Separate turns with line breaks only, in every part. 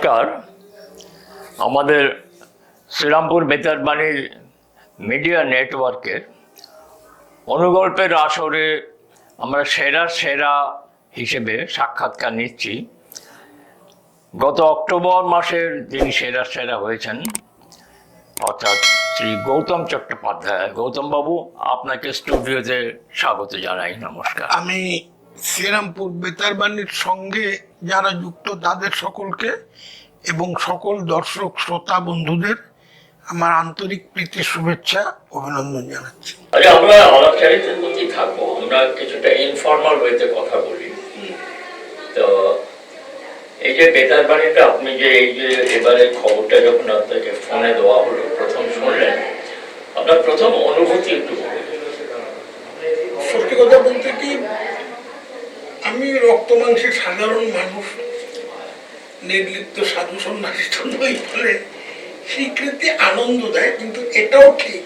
নমস্কার। আমাদের শ্রীরামপুর বেতারবাণীর মিডিয়া নেটওয়ার্কের অনুগল্পের আসরে আমরা সেরা সেরা হিসেবে সাক্ষাৎকার নিচ্ছি। গত অক্টোবর মাসের যিনি সেরা সেরা হয়েছেন, অর্থাৎ শ্রী গৌতম চট্টোপাধ্যায়। গৌতম বাবু, আপনাকে স্টুডিওতে স্বাগত জানাই, নমস্কার।
আমি শ্রীরামপুর বেতারবাণীর সঙ্গে যারা যুক্ত, তাদের সকলকে এবং সকল দর্শক শ্রোতা বন্ধুদের আমার আন্তরিক প্রীতি শুভেচ্ছা অভিনন্দন জানাচ্ছি।
আমরা মধ্যেই থাকব আমরা কিছুটা ইনফর্মাল ওয়েতে কথা বলি। তো এই যে বেতার বাণীটা আপনি যে এই যে এবারে খবরটা যখন আপনাকে ফোনে দেওয়া হলো প্রথম শুনলেন আপনার প্রথম অনুভূতি একটু
সত্যি কথা বলতে কি আমি রক্ত মাংসের সাধারণ মানুষ। নির্লিপ্ত সাধু সন্ন্যাসী তো নই ফলে স্বীকৃতি আনন্দ দেয় কিন্তু এটাও ঠিক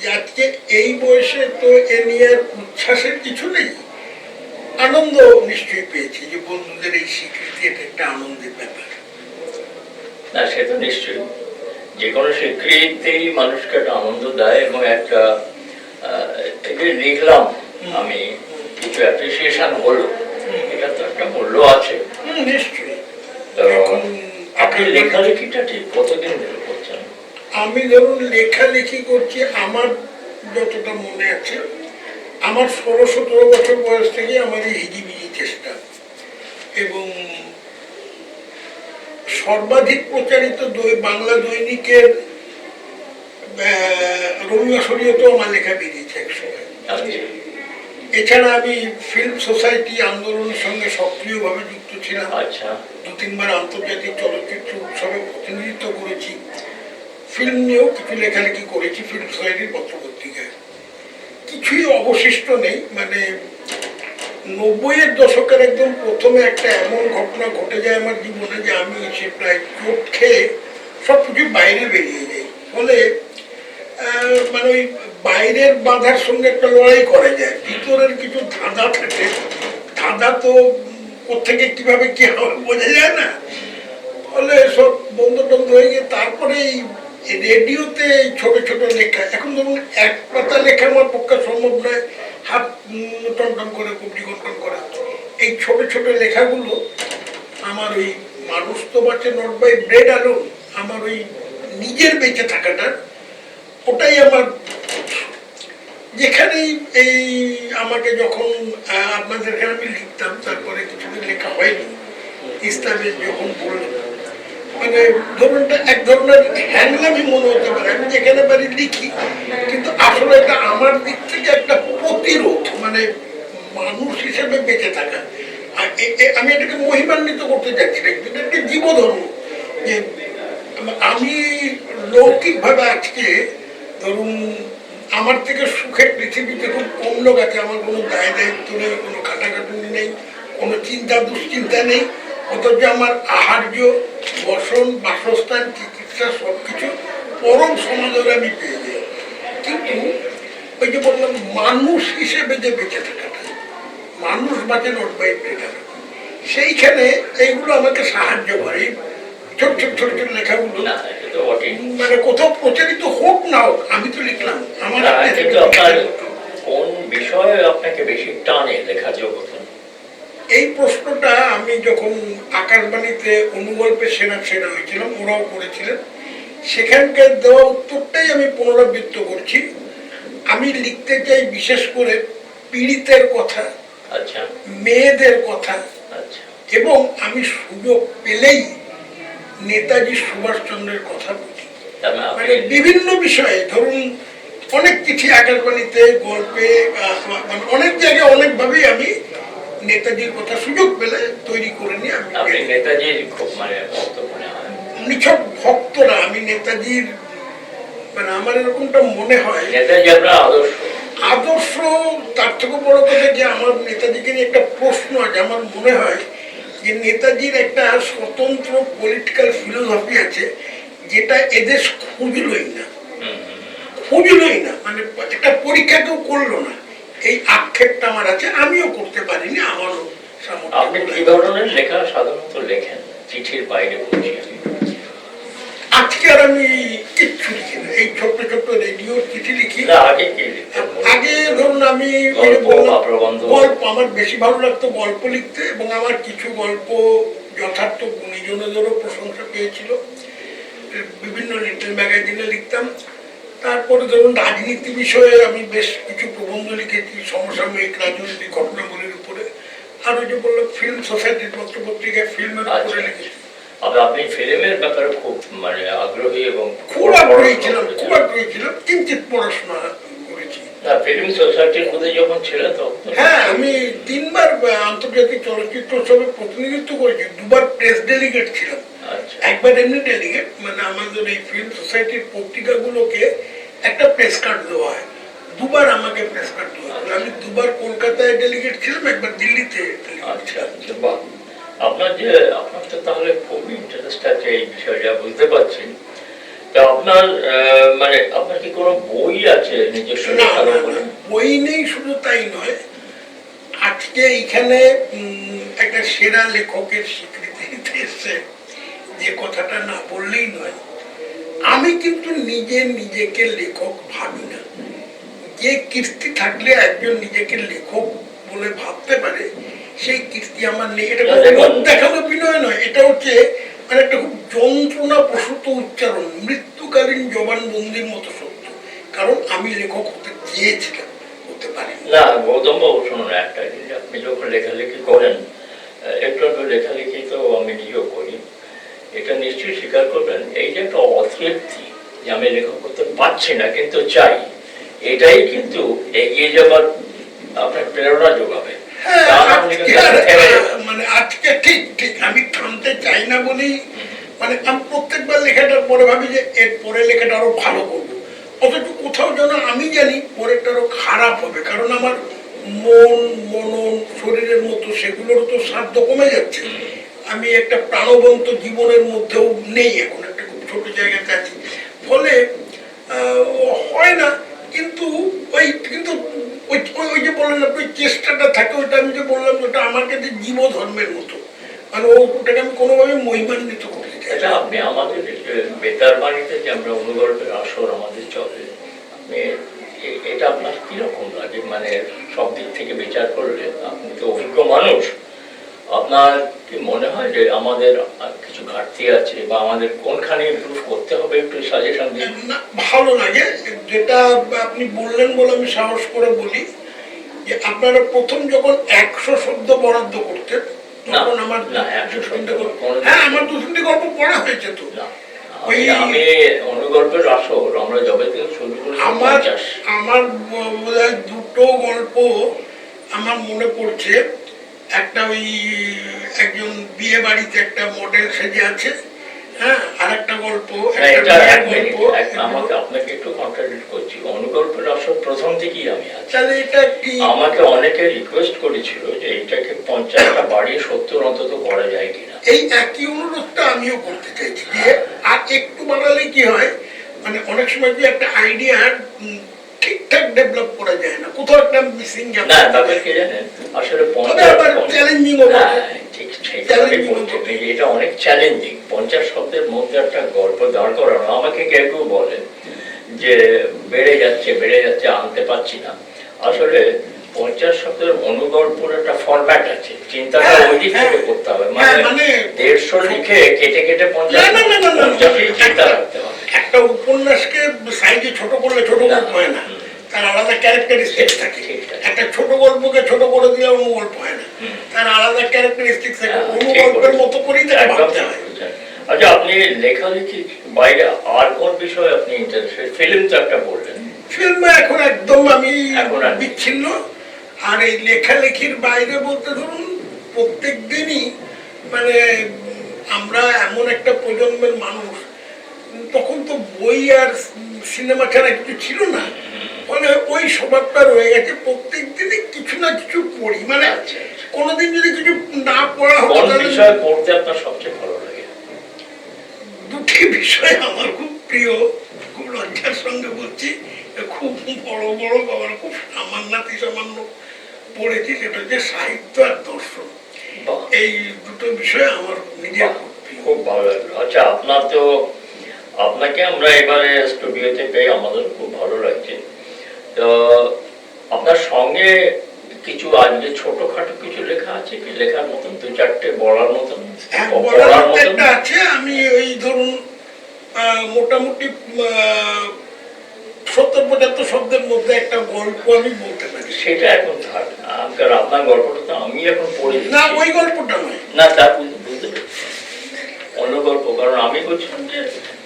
যে আজকে এই বয়সে তো এ নিয়ে উচ্ছ্বাসের কিছু নেই। আনন্দ নিশ্চয়ই পেয়েছি যে বন্ধুদের এই স্বীকৃতি এটা একটা আনন্দের ব্যাপার।
না সে তো নিশ্চয়ই। যে কোনো স্বীকৃতি মানুষকে একটা আনন্দ দেয় এবং একটা লিখলাম আমি কিছু অ্যাপ্রিসিয়েশন হলো। এটা তো একটা মূল্য আছে।
নিশ্চয়ই।
আপনি লেখালেখিটা ঠিক কতদিন ধরে করছেন?
আমি ধরুন লেখালেখি করছি আমার যতটা মনে আছে আমার ষোলো সতেরো বছর বয়স থেকে আমার এই হিজিবিজি চেষ্টা। এবং সর্বাধিক প্রচারিত বাংলা দৈনিকের রবীন্দ্রশরীয়তেও আমার লেখা বেরিয়েছে একসময়
আচ্ছা।
এছাড়া আমি ফিল্ম সোসাইটি আন্দোলনের সঙ্গে সক্রিয়ভাবে যুক্ত ছিলাম
আচ্ছা।
দু তিনবার আন্তর্জাতিক চলচ্চিত্র উৎসবে প্রতিনিধিত্ব করেছি। ফিল্ম নিয়েও কিছু লেখালেখি করেছি ফিল্ম সোসাইটির পত্রপত্রিকায়। কিছুই অবশিষ্ট নেই মানে নব্বইয়ের দশকের একদম প্রথমে একটা এমন ঘটনা ঘটে যায় আমার জীবনে যে আমি সে প্রায় চোট খেয়ে সব কিছু বাইরে বেরিয়ে যাই। ফলে মানে ওই বাইরের বাধার সঙ্গে একটা লড়াই করা যায় ভিতরের কিছু ধাঁধা থাকে ধাঁধা তো কোথেকে কীভাবে কি হবে বোঝা যায় না। ফলে সব বন্ধ টন্ধ হয়ে গিয়ে তারপরে এই রেডিওতে ছোট ছোট লেখা, এখন ধরুন এক পাতা লেখা আমার পক্ষে সম্ভব নয়, হাত টনটন করে কবজি কন্টন করা। এই ছোট ছোট লেখাগুলো আমার ওই মানুষ তো বাঁচে নট বাই ব্রেড আলো, আমার ওই নিজের বেঁচে থাকাটা, ওটাই আমার যেখানেই এই আমাকে যখন আপনাদের এখানে আমি লিখতাম, তারপরে কিছুদিন লেখা হয়নি। ইসলামে যখন বললাম মানে ধরুন এক ধরনের হ্যাংলামি মনে হতে পারে। আমি যেখানে পারি লিখি, কিন্তু আসলে এটা আমার দিক থেকে একটা প্রতিরোধ মানে মানুষ হিসেবে বেঁচে থাকা। আর আমি এটাকে মহিমান্বিত করতে চাচ্ছি না, কিন্তু একটা জীবধর্ম। যে, আমি লৌকিকভাবে আজকে ধরুন আমার থেকে সুখের পৃথিবীতে খুব কম লোক আছে। আমার কোনো দায় দায়িত্ব নেই, কোনো খাটাখাটুনি নেই, কোনো চিন্তা দুশ্চিন্তা নেই। অথচ আমার আহার্য বসন, বাসস্থান, চিকিৎসা সব কিছু পরম সমাদরে আমি পেয়ে যাই। কিন্তু ওই যে বললাম, মানুষ হিসেবে যে বেঁচে থাকাটা, মানুষ বাঁচে নোট বাই সেইখানে এইগুলো আমাকে সাহায্য করে। ছোট ছোট ছোট ছোট লেখাগুলো মানে কোথাও প্রচারিত হোক না হোক আমি তো লিখলাম আমার
কোন বিষয়ে আপনাকে বেশি টানে লেখা জগতে?
এই প্রশ্নটা আমি যখন আকাশবাণীতে অনুগল্পে সেরা সেরা হয়েছিলাম ওরাও করেছিলেন। সেখানকার দেওয়া উত্তরটাই আমি পুনরাবৃত্ত করছি। আমি লিখতে চাই বিশেষ করে পীড়িতের কথা
আচ্ছা।
মেয়েদের কথা
আচ্ছা।
এবং আমি সুযোগ পেলেই নেতাজি সুভাষচন্দ্রের কথা বলি।
মানে
মানে বিভিন্ন বিষয়ে ধরুন অনেক চিঠি আকাশবাণীতে গল্পে মানে অনেক জায়গায় অনেকভাবেই আমি নেতাজির কথা সুযোগ পেলে তৈরি করে নিয়ে আমি
নেতাজির খুব মানে ভক্ত
নিছক ভক্তরা আমি নেতাজির মানে আমার এরকমটা মনে হয়।
নেতাজি আপনার আদর্শ।
আদর্শ তার থেকে বড় কথা যে আমার নেতাজিকে নিয়ে একটা প্রশ্ন আছে আমার মনে হয় যে নেতাজির একটা স্বতন্ত্র পলিটিক্যাল ফিলোসফি আছে যেটা এদেশ লই না।
খুবই
লই না মানে একটা পরীক্ষা কেউ করল না। এই আক্ষেপটা আমার আছে আমিও করতে পারিনি আমারও
আপনি কি ধরনের লেখা সাধারণত লেখেন? চিঠির বাইরে বলছি
আজকে আর আমি কিচ্ছু লিখি না। এই ছোট্ট ছোট্ট রেডিও চিঠি লিখি।
আগে
ধরুন আমি
গল্প
আমার বেশি ভালো লাগতো গল্প লিখতে এবং আমার কিছু গল্প যথার্থ গুণীজনেদেরও প্রশংসা পেয়েছিল। বিভিন্ন লিটল ম্যাগাজিনে লিখতাম। তারপরে ধরুন রাজনীতি বিষয়ে আমি বেশ কিছু প্রবন্ধ লিখেছি সমসাময়িক রাজনৈতিক ঘটনাগুলির উপরে। আর ওই যে বললাম ফিল্ম সোসাইটির পত্র পত্রিকায় ফিল্মের
আচ্ছা
উপরে লিখেছি।
তবে আপনি ফিল্মের ব্যাপারে খুব মানে আগ্রহী এবং
খুব আগ্রহী ছিলাম খুব আগ্রহী ছিলাম কিঞ্চিত পড়াশোনা করেছি।
না ফিল্ম সোসাইটির মধ্যে যখন ছিলেন তখন
হ্যাঁ আমি তিনবার আন্তর্জাতিক চলচ্চিত্র উৎসবে প্রতিনিধিত্ব করেছি দুবার প্রেস ডেলিগেট ছিলাম।
আচ্ছা।
একবার এমনি ডেলিগেট মানে আমাদের এই ফিল্ম সোসাইটির পত্রিকাগুলোকে একটা প্রেস কার্ড দেওয়া হয়। দুবার আমাকে প্রেস কার্ড দেওয়া হয়। আমি দুবার কলকাতায় ডেলিগেট ছিলাম একবার দিল্লিতে
আচ্ছা
ছিলাম।
আচ্ছা আপনার যে আপনার তো তাহলে খুবই ইন্টারেস্ট আছে এই বুঝতে পারছি তা আপনার মানে আপনার কি কোনো বই আছে নিজস্ব
বই নেই শুধু তাই নয় আজকে এইখানে একটা সেরা লেখকের স্বীকৃতি এসছে। যে কথাটা না বললেই নয় আমি কিন্তু নিজে নিজেকে লেখক ভাবি না। যে কীর্তি থাকলে একজন নিজেকে লেখক বলে ভাবতে পারে সেই কীর্তি আমার নেই। এটা
দেখুন।
বিনয় নয়। এটা হচ্ছে মানে একটা খুব যন্ত্রণা প্রসূত উচ্চারণ। মৃত্যুকালীন জবানবন্দির মতো সত্য কারণ আমি লেখক হতে চেয়েছিলাম হতে পারি
না গৌতম বাবু শুনুন একটা জিনিস। আপনি যখন লেখালেখি করেন একটু লেখালেখি তো আমি নিজেও করি। এটা নিশ্চয়ই স্বীকার করবেন এই যে একটা অতৃপ্তি যে আমি লেখা করতে পারছি না কিন্তু চাই। এটাই কিন্তু এগিয়ে যাবার আপনার প্রেরণা যোগাবে।
হ্যাঁ। মানে আজকে ঠিক ঠিক আমি থামতে চাই না বলেই মানে আমি প্রত্যেকবার লেখাটার পরে ভাবি যে এর পরে লেখাটা আরও ভালো করব অথচ কোথাও যেন আমি জানি পরেরটা আরও খারাপ হবে কারণ আমার মন মনন শরীরের মতো সেগুলোরও তো সাধ্য কমে যাচ্ছে আমি একটা প্রাণবন্ত জীবনের মধ্যেও নেই এখন একটা খুব ছোট জায়গাতে আছি ফলে হয় না কিন্তু ওই কিন্তু ওই ওই- যে বললেন ওই চেষ্টাটা থাকে, ওইটা আমি যে বললাম ওটা আমার কাছে জীব ধর্মের মতো। মানে ওটাকে আমি কোনোভাবে মহিমান্বিত চাই
এটা আপনি আমাদের বেতার বাণীতে যে আমরা অনুগল্পের আসর আমাদের চলে, আপনি এটা আপনার কীরকম লাগে? মানে সব দিক থেকে বিচার করলে আপনি তো অভিজ্ঞ মানুষ। আপনার কি মনে হয় যে আমাদের ঘাটতি আছে বা আমাদের কোনখানে ইমপ্রুভ করতে হবে একটু সাজেশন দিন।
ভালো লাগে। যেটা আপনি বললেন বলে আমি সাহস করে বলি যে আপনারা প্রথম যখন একশো শব্দ বরাদ্দ করতেন তখন আমার
না, 100
দু তিনটে
শব্দ
গল্প- হ্যাঁ আমার দু তিনটে গল্প পড়া হয়েছে তো।
আমি- আমি অনুগল্পের আসর আমরা যবে থেকে শুরু করেছি
আমার দুটো গল্প আমার মনে পড়ছে। একটা ওই একজন বিয়ে বাড়িতে একটা মডেল সেজে আছে হ্যাঁ আর একটা গল্প
না,
একটা
এটা
বিয়ের
এক মিনিট
গল্প
এক- আমাকে আপনাকে একটু কন্ট্রাডিক্ট করছি। অনুগল্পের আসর প্রথম থেকেই আমি আছি।
এটা কি?
আমাকে অনেকে রিকোয়েস্ট করেছিল যে এইটাকে পঞ্চাশটা বাড়িয়ে সত্তর অন্তত করা যায় কিনা।
এই একই অনুরোধটা আমিও করতে চাইছি যে আর একটু বাড়ালে কি হয়? মানে অনেক সময় একটা আইডিয়া ডেভেলপ করা যায় না। কোথাও একটা মিসিং
না ব্যাপার কি জানেন? আসলে পঞ্চাশ
আবার চ্যালেঞ্জিং
হ্যাঁ, ঠিক এটা অনেক চ্যালেঞ্জিং পঞ্চাশ শব্দের মধ্যে একটা গল্প দাঁড় করানো। আমাকে কেউ কেউ বলে যে বেড়ে যাচ্ছে বেড়ে যাচ্ছে আনতে পারছি না। আসলে পঞ্চাশ শব্দের অনুগল্পর একটা ফরম্যাট আছে। চিন্তাটা
হ্যাঁ,
ওই দিক
হ্যাঁ।
থেকে করতে হবে।
হ্যাঁ,
মানে
মানে-
দেড়শো লিখে কেটে কেটে পঞ্চাশ চিন্তা রাখতে হবে।
একটা উপন্যাসকে সাইজে ছোট করলে ছোট গল্প হয় না। তার আলাদা ক্যারেক্টারিস্টিক থাকে। একটা ছোট গল্পকে ছোট করে দিলে অনুগল্প হয় না। তার আলাদা ক্যারেক্টারিস্টিক থাকে
হ্যাঁ,
অনুগল্পের
বলেছেন।
মতো করেই তাকে ভাবতে হয়।
আচ্ছা আপনি লেখালেখি বাইরে আর কোন বিষয়ে আপনি ইন্টারেস্টেড ফিল্ম তো একটা বললেন
ফিল্মে এখন একদম আমি বিচ্ছিন্ন। আর এই লেখালেখির বাইরে বলতে ধরুন প্রত্যেক দিনই মানে আমরা এমন একটা প্রজন্মের মানুষ তখন তো বই আর সিনেমা ছাড়া কিছু ছিল না। ফলে ওই স্বভাবটা রয়ে গেছে প্রত্যেক দিনই কিছু না কিছু পড়ি। মানে। কোনোদিন যদি কিছু না পড়া হতো তাহলে
বিষয় পড়তে আপনার সবচেয়ে ভালো লাগে?
দুটি বিষয় আমার খুব প্রিয় খুব লজ্জার সঙ্গে বলছি খুব বড় বড় বাবার খুব সামান্যাতি সামান্য পড়েছি সেটা হচ্ছে সাহিত্য আর দর্শন। এই দুটো বিষয় আমার নিজের খুব
খুব ভালো লাগল। আচ্ছা আপনার তো আপনাকে আমরা এবারে স্টুডিওতে পেয়ে আমাদের খুব ভালো লাগছে। তো আপনার সঙ্গে কিছু আজকে ছোটখাটো কিছু লেখা আছে কি? লেখার মতন দু চারটে বলার মতন
বলার
মতন?
একটা আছে আমি ওই ধরুন মোটামুটি সত্তর পঁচাত্তর শব্দের মধ্যে একটা গল্প আমি বলতে পারি।
সেটা এখন থাক। আপনার গল্পটা তো আমি এখন পড়ে
না ওই গল্পটা নয়।
না তা বুঝ- বুঝতে। অন্য গল্প কারণ আমি বলছিলাম যে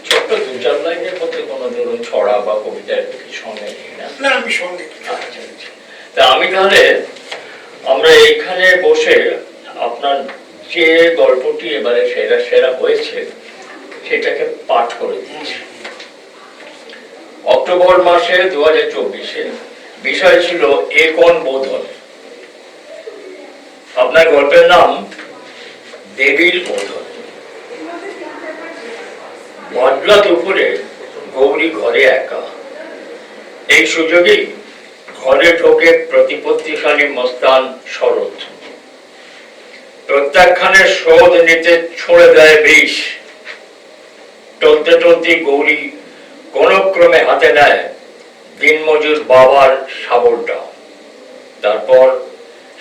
ছোট্ট দু চার লাইনের মধ্যে কোনো ধরুন ছড়া বা কবিতা কিছু সঙ্গে না?
আমি সঙ্গে
আচ্ছা, আচ্ছা। তা আমি তাহলে আমরা এইখানে বসে আপনার যে গল্পটি এবারে সেরা সেরা হয়েছে সেটাকে পাঠ করে দিচ্ছি। অক্টোবর মাসে দু হাজার চব্বিশে বিষয় ছিল একন বোধন? আপনার গল্পের নাম দেবীর বোধন। বদলা দুপুরে গৌরী ঘরে একা। এই সুযোগেই ঘরে ঢোকে প্রতিপত্তিশালী মস্তান শরৎ। প্রত্যাখ্যানের শোধ নিতে ছুঁড়ে দেয় বিষ। টলতে টলতে গৌরী কোন ক্রমে হাতে নেয় দিনমজুর বাবার শাবলটা তারপর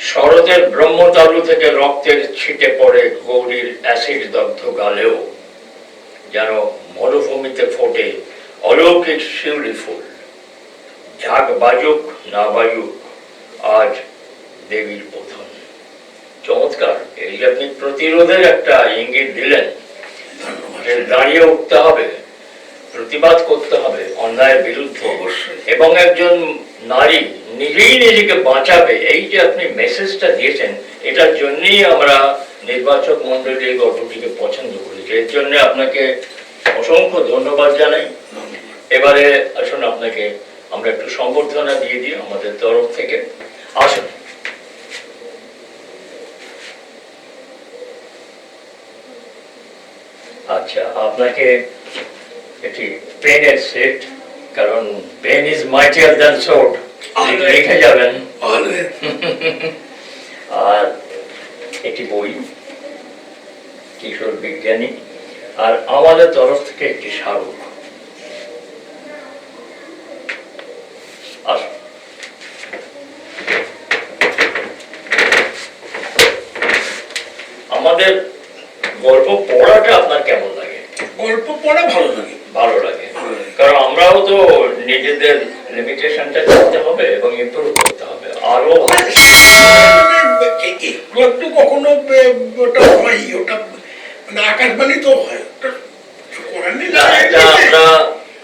শরতের ব্রহ্মতালু থেকে রক্তের ছিটে পড়ে গৌরীর অ্যাসিড দগ্ধ গালেও, যেন মরুভূমিতে ফোটে অলৌকিক শিউলি ফুল। ঝাঁক বাজুক না বাজুক আজ দেবীর বোধন। চমৎকার এই যে আপনি প্রতিরোধের একটা ইঙ্গিত দিলেন দাঁড়িয়ে উঠতে হবে প্রতিবাদ করতে হবে অন্যায়ের বিরুদ্ধে।
অবশ্যই।
এবং একজন নারী নিজেই নিজেকে বাঁচাবে এই যে আপনি মেসেজটা দিয়েছেন এটার জন্যই আমরা নির্বাচক মন্ডলী এই গল্পটিকে পছন্দ করি এর জন্য আপনাকে অসংখ্য ধন্যবাদ জানাই। এবারে আসুন আপনাকে আমরা একটু সম্বর্ধনা দিয়ে দিই আমাদের তরফ থেকে। আসুন। আচ্ছা আপনাকে এটি পেনের সেট কারণ pen is mightier than sword লিখে যাবেন। আর একটি বই কিশোর বিজ্ঞানী। আর আমাদের তরফ থেকে একটি স্মারক আসুন আমাদের গল্প পড়াটা আপনার কেমন লাগে
গল্প পড়া ভালো লাগে
ভালো লাগে কারণ আমরাও তো নিজেদের লিমিটেশনটা করতে হবে এবং ইমপ্রুভ করতে হবে আরও
মানে একটু কখনো ওটা হয় ওটা মানে আকাশবাণী তো হয়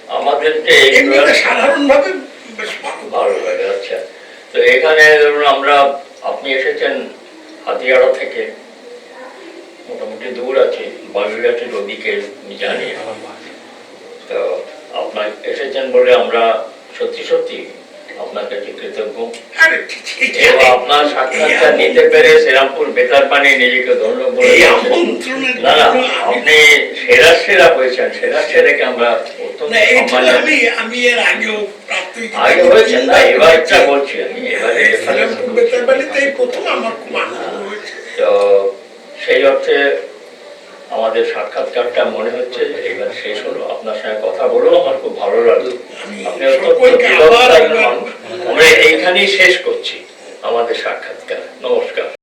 আমাদেরকে
এমনিতে সাধারণ ভাবে বেশ ভালো।
লাগে আচ্ছা। তো এখানে ধরুন আমরা আপনি এসেছেন হাতিয়াড়া থেকে মোটামুটি দূর আছে বাগুইহাটের ওদিকে জানি। তো আপনার এসেছেন বলে আমরা সত্যি সত্যি আপনার কাছে কৃতজ্ঞ আপনার সাক্ষাৎটা নিতে পেরে শ্রীরামপুর বেতার পানি নিজেকে ধন্য বলে না না আপনি সেরা সেরা হয়েছেন। সেরা সেরাকে আমরা।
আমি এর আগেও
আগে হয়েছেন না এবারটা বলছি আমি এবারে
শ্রীরামপুর বেতার বাড়িতে প্রথম আমার খুব আনন্দ হয়েছে।
তো সেই অর্থে আমাদের সাক্ষাৎকারটা মনে হচ্ছে যে এবার শেষ হলো। আপনার সঙ্গে কথা বলো আমার খুব ভালো লাগল। আপনি। আমরা এইখানেই শেষ করছি আমাদের সাক্ষাৎকার। নমস্কার।